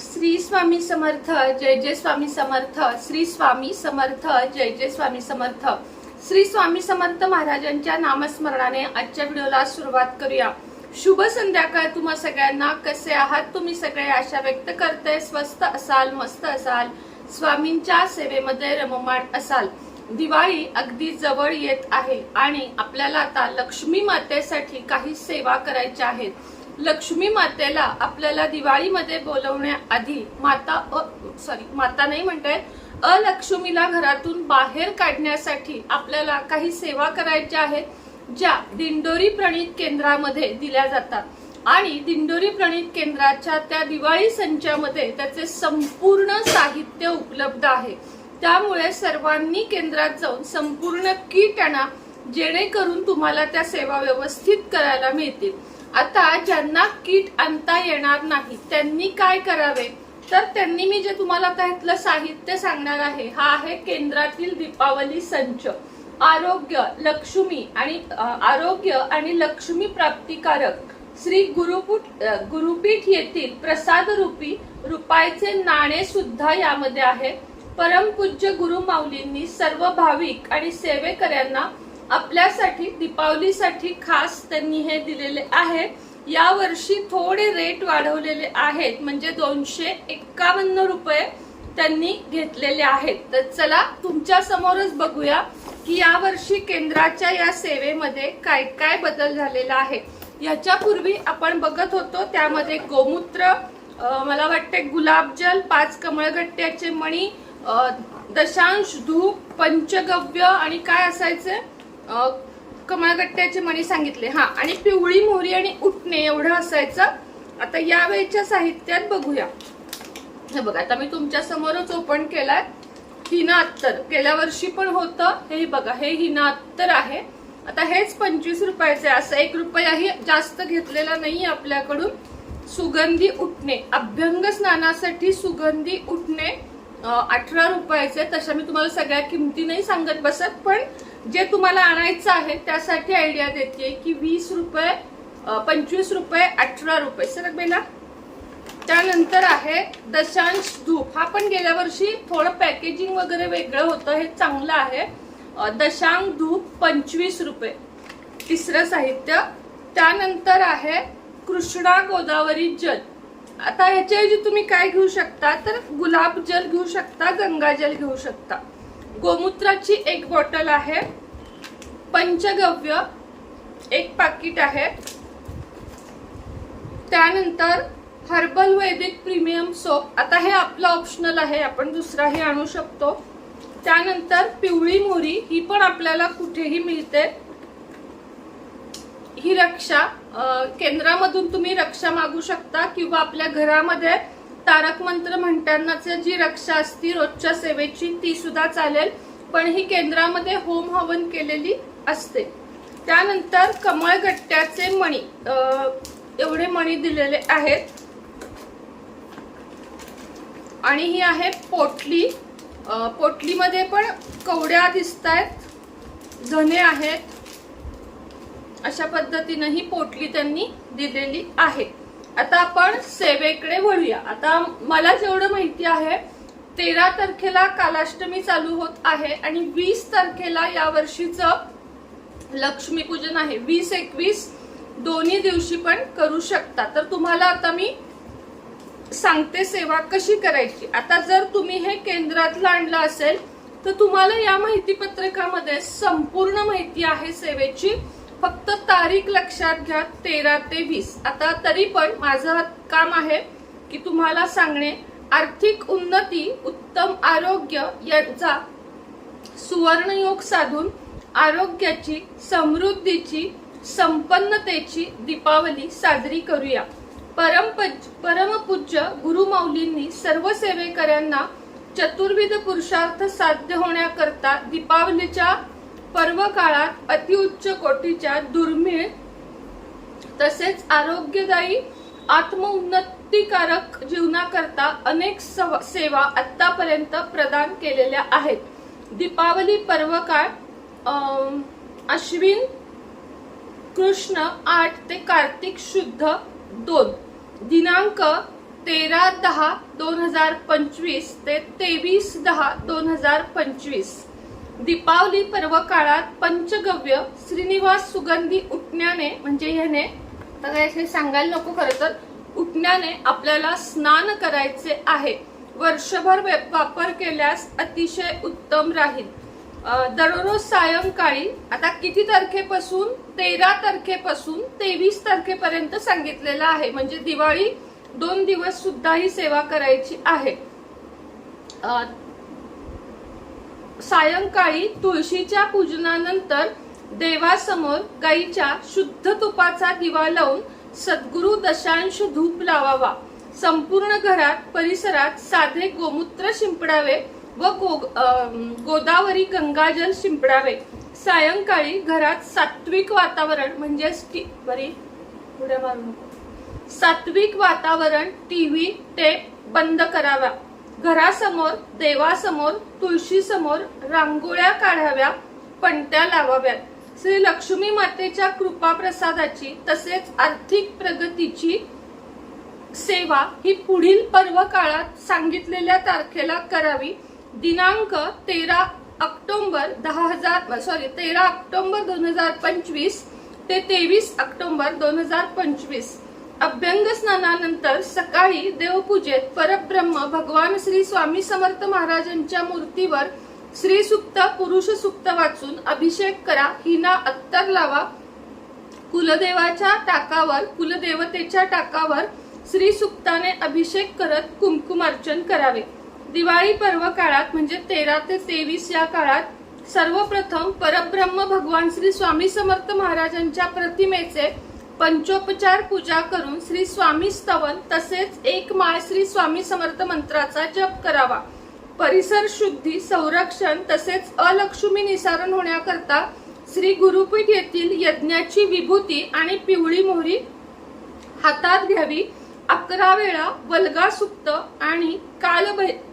श्री स्वामी समर्थ जय जय स्वामी समर्थ श्री स्वामी समर्थ जय जय स्वामी समर्थ. श्री स्वामी समर्थ महाराजांच्या नामस्मरणाने आजच्या व्हिडिओला सुरुवात करूया. शुभ संध्याकाळ तुम्हा सगळ्यांना. कसे आहात तुम्ही सगळे? आशा व्यक्त करते. स्वस्त असाल मस्त असाल. स्वामींच्या सेवेमध्ये रममाण असाल. दिवाळी अगदी जवळ येत आहे आणि आपल्याला आता लक्ष्मी मातेसाठी काही सेवा करायच्या आहेत. लक्ष्मी मातेला आपल्याला दिवाळीमध्ये बोलवण्याआधी माता सॉरी माता नाही म्हणताय अलक्ष्मीला घरातून बाहेर काढण्यासाठी आपल्याला काही सेवा करायच्या आहेत ज्या दिंडोरी प्रणित केंद्रामध्ये दिल्या जातात. आणि दिंडोरी प्रणित केंद्राच्या त्या दिवाळी संचामध्ये त्याचे संपूर्ण साहित्य उपलब्ध आहे. त्यामुळे सर्वांनी केंद्रात जाऊन संपूर्ण किट आणा जेणेकरून तुम्हाला त्या सेवा व्यवस्थित करायला मिळतील. आता ज्यांना किट आणता येणार नाही त्यांनी काय करावे? तर त्यांनी मी जे तुम्हाला त्यातलं साहित्य सांगणार आहे हा आहे केंद्रातील दीपावली संच. आरोग्य लक्ष्मी आणि आरोग्य आणि लक्ष्मी प्राप्तिकारक. श्री गुरुपुट गुरुपीठ येथील प्रसाद रूपी रुपायचे नाणे सुद्धा यामध्ये आहे. परमपूज्य गुरु माऊलींनी सर्व भाविक आणि सेवेकऱ्यांना आपल्यासाठी दीपावलीसाठी खास त्यांनी हे दिलेले आहे. या वर्षी थोडे रेट वाढवलेले आहेत. म्हणजे दोनशे एक्कावन्न रुपये त्यांनी घेतलेले आहेत. तर चला तुमच्या समोरच बघूया की या वर्षी केंद्राच्या या सेवेमध्ये काय काय बदल झालेला आहे. याच्यापूर्वी आपण बघत होतो त्यामध्ये गोमूत्र मला वाटते गुलाबजल पाच कमळगट्ट्याचे मणी दशांश धूप पंचगव्य आणि काय असायचे? कमळगट्ट्याचे मणी सांगितले. हा आणि पिवळी मोहरी आणि उठणे एवढं असायचं. आता या वेळच्या साहित्यात बघूया. हे बघा आता मी तुमच्या समोरच ओपन केलाय. हिना अत्तर गेल्या वर्षी पण होतं. हे बघा हे हिना अत्तर आहे. आता हेच पंचवीस रुपयाचे असं एक रुपयाही जास्त घेतलेला नाही आपल्याकडून. सुगंधी उठणे अभ्यंग स्नानासाठी सुगंधी उठणे अठरा रुपयाचे तशा मी तुम्हाला सगळ्या किमती नाही सांगत बसत पण जे तुम्हाला आणायचं आहे त्यासाठी आयडिया देते की वीस रुपये पंचवीस रुपये अठरा रुपये. सर बेला त्यानंतर आहे दशांश धूप. हा पण गेल्या वर्षी थोडं पॅकेजिंग वगैरे वेगळं होतं हे चांगलं आहे. अं, दशांश धूप पंचवीस रुपये. तिसरं साहित्य. त्यानंतर आहे कृष्णा गोदावरी जल. आता ह्याच्याऐवजी तुम्ही काय घेऊ शकता? तर गुलाब जल घेऊ शकता गंगाजल घेऊ शकता. गोमूत्राची एक बॉटल आहे. पंचगव्य एक पाकिट आहे. त्यानंतर हर्बल वैदिक प्रीमियम सोप. आता हे आपलं ऑप्शनल आहे आपण दुसराही आणू शकतो. त्यानंतर पिवळी मोरी ही पण आपल्याला कुठेही मिळते. ही रक्षा केंद्रामधून तुम्ही रक्षा मागू शकता किंवा आपल्या घरामध्ये तारक मंत्र म्हणतानाच जी रक्षा असती रोजच्या सेवेची ती सुद्धा चालेल. पण ही केंद्रामध्ये होम हवन केलेली असते. त्यानंतर कमळगट्ट्याचे मणी एवढे मणी दिलेले आहेत. आणि ही आहे पोटली. पोटलीमध्ये पण कवड्या दिसत आहेत धने आहेत. अशा पद्धतीनं ही पोटली त्यांनी दिलेली आहे. आता आपण सेवेकडे वळूया. आता मला जेवढं माहिती आहे तेरा तारखेला कालाष्टमी चालू होत आहे आणि वीस तारखेला या वर्षीचं लक्ष्मीपूजन आहे. वीस एकवीस दोन्ही दिवशी पण करू शकता. तर तुम्हाला आता मी सांगते सेवा कशी करायची. आता जर तुम्ही हे केंद्रातलं आणलं असेल तर तुम्हाला या माहिती पत्रकामध्ये संपूर्ण माहिती आहे सेवेची. फक्त तारीख लक्षात घ्या तेरा ते वीस. आता तरी पण माझं काम आहे की तुम्हाला सांगणे आर्थिक उन्नती उत्तम आरोग्य यांचा सुवर्णयोग साधून आरोग्याची समृद्धीची संपन्नतेची दीपावली साजरी करूया. परमपज परमपूज्य गुरुमौलींनी सर्व सेवेकऱ्यांना चतुर्विध पुरुषार्थ साध्य होण्याकरता दीपावलीच्या पर्व काळात अतिउच्च कोटीच्या दुर्मिळ तसेच आरोग्यदायी आत्मउन्नतीकारक जीवनाकरता अनेक सव- सेवा आतापर्यंत प्रदान केलेल्या आहेत. दीपावली पर्व काळ अश्विन कृष्ण आठ ते कार्तिक शुद्ध दोन. दिनांक तेरा दहा दोन हजार पंचवीस ते तेवीस दहा दोन हजार पंचवीस. दीपावली पर्व काळात पंचगव्य श्रीनिवास सुगंधी उठण्याने म्हणजे ह्याने तर हे सांगायला नको खरं तर उठण्याने आपल्याला स्नान करायचे आहे. वर्षभर वापर केल्यास अतिशय उत्तम राहील. दररोज सायंकाळी आता किती तारखेपासून? तेरा तारखेपासून तेवीस तारखेपर्यंत सांगितलेलं आहे. म्हणजे दिवाळी दोन दिवस सुद्धा ही सेवा करायची आहे. सायंकाळी तुळशीच्या पूजनानंतर देवासमोर गाईच्या शुद्ध तुपाचा दिवा लावून सद्गुरु दशांश धूप लावावा. संपूर्ण घरात परिसरात साधे गोमूत्र शिंपडावे व गो गोदावरी गंगाजल शिंपडावे. सायंकाळी घरात सात्विक वातावरण म्हणजे बरी सात्विक वातावरण टीव्ही टेप बंद करावा. घरासमोर देवासमोर तुळशीसमोर रांगोळ्या काढाव्या पणत्या लावाव्यात. श्री लक्ष्मी मातेच्या कृपा प्रसादाची तसेच आर्थिक प्रगतीची सेवा ही पुढील पर्व काळात सांगितलेल्या तारखेला करावी. दिनांक तेरा ऑक्टोबर दहा हजार सॉरी तेरा ऑक्टोबर दोन हजार पंचवीस ते तेवीस ऑक्टोबर दोन हजार पंचवीस. अभ्यंग स्नानानंतर सकाळी देवपूजेत परब्रह्म भगवान श्री स्वामी समर्थ महाराजांच्या मूर्तीवर श्री सुक्त पुरुष सुक्त वाचून अभिषेक करा हिना अत्तर लावा. कुलदेवाच्या टाकावर कुलदेवतेच्या टाकावर श्री सुक्ताने अभिषेक करत कुंकुमार्चन करावे. दिवाळी पर्व काळात म्हणजे तेरा ते तेवीस या काळात सर्वप्रथम परब्रह्म भगवान श्री स्वामी समर्थ महाराजांच्या प्रतिमेचे पंचोपचार पूजा करून श्री स्वामी स्तवन तसेच एक माळ श्री स्वामी समर्थ मंत्राचा जप करावा. परिसर शुद्धी संरक्षण तसेच अलक्ष्मी निसारण होण्याकरता श्री गुरुपीठ येथील यज्ञाची विभूती आणि पिवळी मोहरी हातात घ्यावी. अकरा वेळा वल्गा सुक्त आणि काल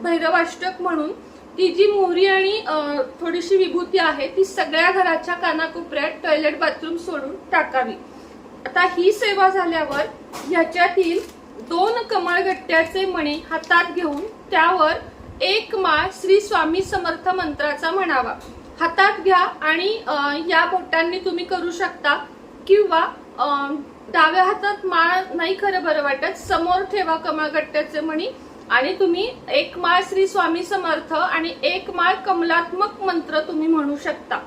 भैरवाष्टक म्हणून ती जी मोहरी आणि अं, थोडीशी विभूती आहे ती सगळ्या घराच्या कानाकोपऱ्यात टॉयलेट बाथरूम सोडून टाकावी. आता ही सेवा झाल्यावर ह्याच्यातील दोन कमळगट्ट्याचे मणी हातात घेऊन त्यावर एक माळ श्री स्वामी समर्थ मंत्राचा म्हणावा. हातात घ्या आणि या बोटांनी तुम्ही करू शकता किंवा डाव्या हातात माळ नाही खरं बरं वाटत समोर ठेवा कमळगट्ट्याचे मणी आणि तुम्ही एक माळ श्री स्वामी समर्थ आणि एक माळ कमलात्मक मंत्र तुम्ही म्हणू शकता.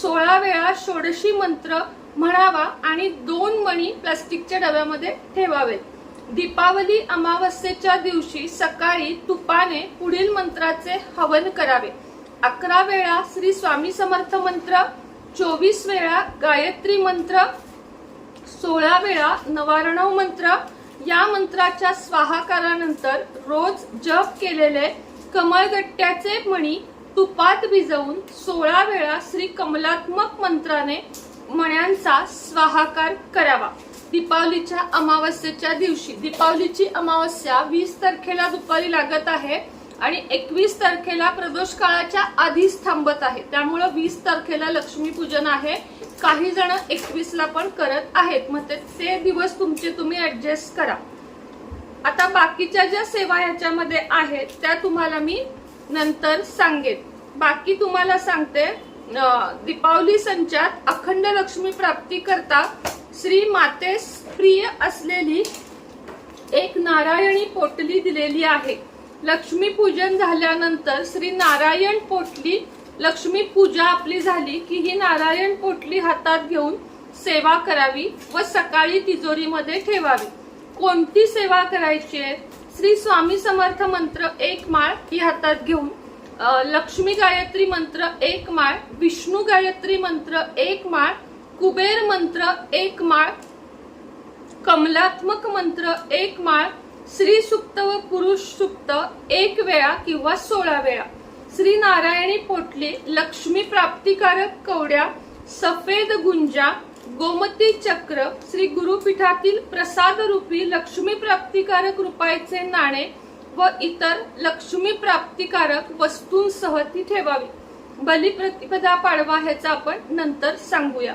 सोळा वेळा षोडशी मंत्र म्हणावा आणि दोन मणी प्लास्टिकच्या डब्यामध्ये ठेवावेत. दीपावली अमावस्येच्या दिवशी सकाळी तुपाने पुढील मंत्राचे हवन करावे. अकरा वेळा श्री स्वामी समर्थ मंत्र चोवीस वेळा गायत्री मंत्र सोळा वेळा नवारणव मंत्र. या मंत्राच्या स्वाहाकारानंतर रोज जप केलेले कमळगट्ट्याचे मणी तुपात भिजवून सोळा वेळा श्री कमलात्मक मंत्राने मण्यांचा स्वाहाकार करावा. दीपावलीच्या अमावस्येच्या दिवशी दीपावलीची अमावस्या वीस तारखेला दुपारी लागत आहे आणि एकवीस तारखेला प्रदोष काळाच्या आधीच थांबत आहे. त्यामुळं वीस तारखेला लक्ष्मीपूजन आहे. काही जण एकवीसला पण करत आहेत. मग ते- ते दिवस तुमचे तुम्ही ऍडजस्ट करा. आता बाकीच्या ज्या सेवा ह्याच्यामध्ये आहेत त्या तुम्हाला मी नंतर सांगेन. बाकी तुम्हाला सांगते दीपावली संचात अखंड लक्ष्मी प्राप्ती करता श्री मातेस प्रिय असलेली एक नारायणी पोटली दिलेली आहे. लक्ष्मी पूजन झाल्यानंतर श्री नारायण पोटली लक्ष्मी पूजा आपली झाली की ही नारायण पोटली हातात घेऊन सेवा करावी व सकाळी तिजोरीमध्ये ठेवावी. कोणती सेवा करायची आहे? श्री स्वामी समर्थ मंत्र एक माळ ही हातात घेऊन लक्ष्मी गायत्री मंत्र एक माळ विष्णू गायत्री मंत्र एक माळ कुबेर मंत्र एक माळ कमलात्मक मंत्र एक माळ श्री सुक्त व पुरुष सुक्त एक वेळा किंवा सोळा वेळा. श्री नारायणी पोटली लक्ष्मी प्राप्तिकारक कवड्या सफेद गुंजा गोमती चक्र श्री गुरुपीठातील प्रसाद रूपी लक्ष्मी प्राप्तिकारक रुपायचे नाणे व इतर लक्ष्मी प्राप्तिकारक वस्तूंसह ती ठेवावी. बलिप्रतिपदा पाडवा ह्याचा आपण नंतर सांगूया.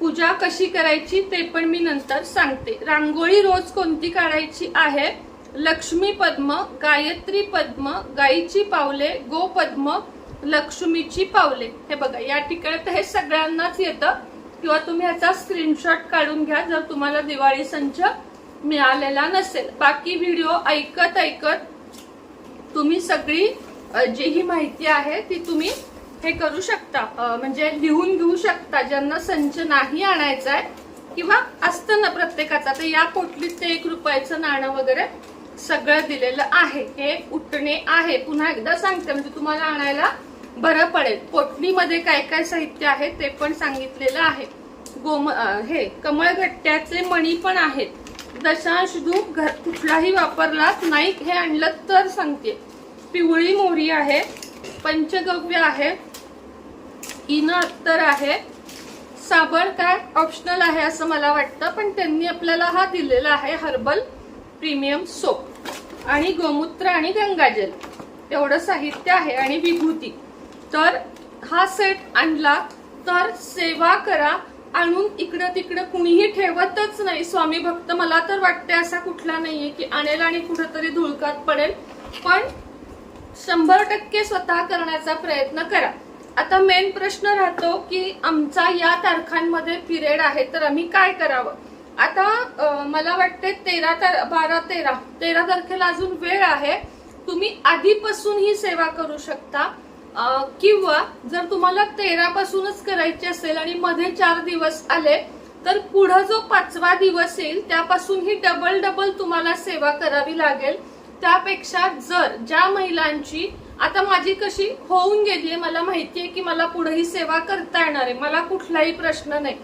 पूजा कशी करायची ते पण मी नंतर सांगते. रांगोळी रोज कोणती काढायची आहे? लक्ष्मी पद्म गायत्री पद्म गाईची पावले गोपद्म लक्ष्मीची पावले. हे बघा या ठिकाणी तर हे सगळ्यांनाच येतं. किंवा तुम्ही ह्याचा स्क्रीनशॉट काढून घ्या. जर तुम्हाला दिवाळी संच मिळालेला नसेल. बाकी व्हिडिओ ऐकत ऐकत तुम्ही सगळी जी ही माहिती आहे ती तुम्ही हे करू शकता. म्हणजे लिहून घेऊ शकता. ज्यांना संच नाही आणायचा आहे किंवा असतं ना प्रत्येकाचा. तर या पोटलीत ते एक रुपयाचं नाणं वगैरे सगळं दिलेलं आहे. हे उठणे आहे. पुन्हा एकदा सांगते म्हणजे तुम्हाला आणायला बरं पडेल. पोटलीमध्ये काय काय साहित्य आहे ते पण सांगितलेलं आहे. गोम हे कमळगट्ट्याचे मणी पण आहेत. दशांश धूप घर कुठलाही वापरलात नाही हे आणलं तर सांगते. पिवळी मोहरी आहे पंचगव्य आहे इन अत्तर आहे. साबण काय ऑप्शनल आहे असं मला वाटतं पण त्यांनी आपल्याला हा दिलेला आहे हर्बल प्रीमियम सोप. आणि गोमूत्र आणि गंगाजल. एवढं साहित्य आहे आणि विभूती. तर हा सेट आणला तर सेवा करा. आणून इकडं तिकडं कुणीही ठेवतच नाही. स्वामी भक्त मला तर वाटते असा कुठला नाहीये की आणेल आणि कुठंतरी धुळकात पडेल. पण शंभर टक्के स्वतः करण्याचा प्रयत्न करा. आता मेन प्रश्न राहतो की आमचा या तारखांमध्ये पिरियड आहे तर आम्ही काय करावं? आता मला वाटते तेरा तार बारा तेरा तेरा तारखेला अजून वेळ आहे. तुम्ही आधीपासून ही सेवा करू शकता. किंवा जर तुम्हाला तेरा पासूनच करायची असेल आणि मध्ये चार दिवस आले तर पुढं जो पाचवा दिवस येईल त्यापासून ही डबल डबल तुम्हाला सेवा करावी लागेल. त्यापेक्षा जर ज्या महिलांची आता माझी कशी होऊन गेली आहे मला माहिती आहे की मला पुढे ही सेवा करता येणार आहे मला कुठलाही प्रश्न नाही.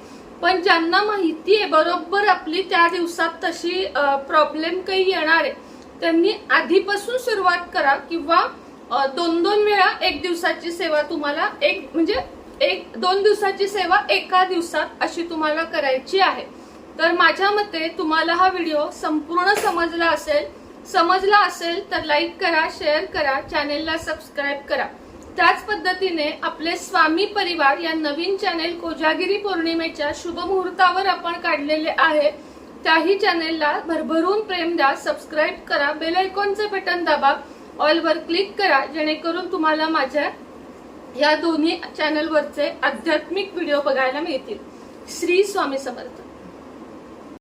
पण ज्यांना माहिती आहे बरोबर आपली त्या दिवसात तशी प्रॉब्लेम काही येणार आहे त्यांनी आधीपासून सुरुवात करा किंवा दोन दोन वेळा एक दिवसाची सेवा तुम्हाला एक म्हणजे एक दोन दिवसाची सेवा एका दिवसात अशी तुम्हाला करायची आहे. तर माझ्या मते तुम्हाला हा व्हिडिओ संपूर्ण समजला असेल समजला असेल तर लाईक करा शेअर करा चॅनेलला सबस्क्राईब करा. त्याच पद्धतीने आपले स्वामी परिवार या नवीन चॅनेल कोजागिरी पौर्णिमेच्या शुभ मुहूर्तावर आपण काढलेले आहे. त्याही चॅनेलला भरभरून प्रेम द्या सबस्क्राईब करा बेल आयकॉनचे बटन दाबा. ऑलवर क्लिक करा जेणेकरून तुम्हाला माझ्या या दोन्ही चॅनलवरचे आध्यात्मिक व्हिडिओ बघायला मिळतील. श्री स्वामी समर्थ.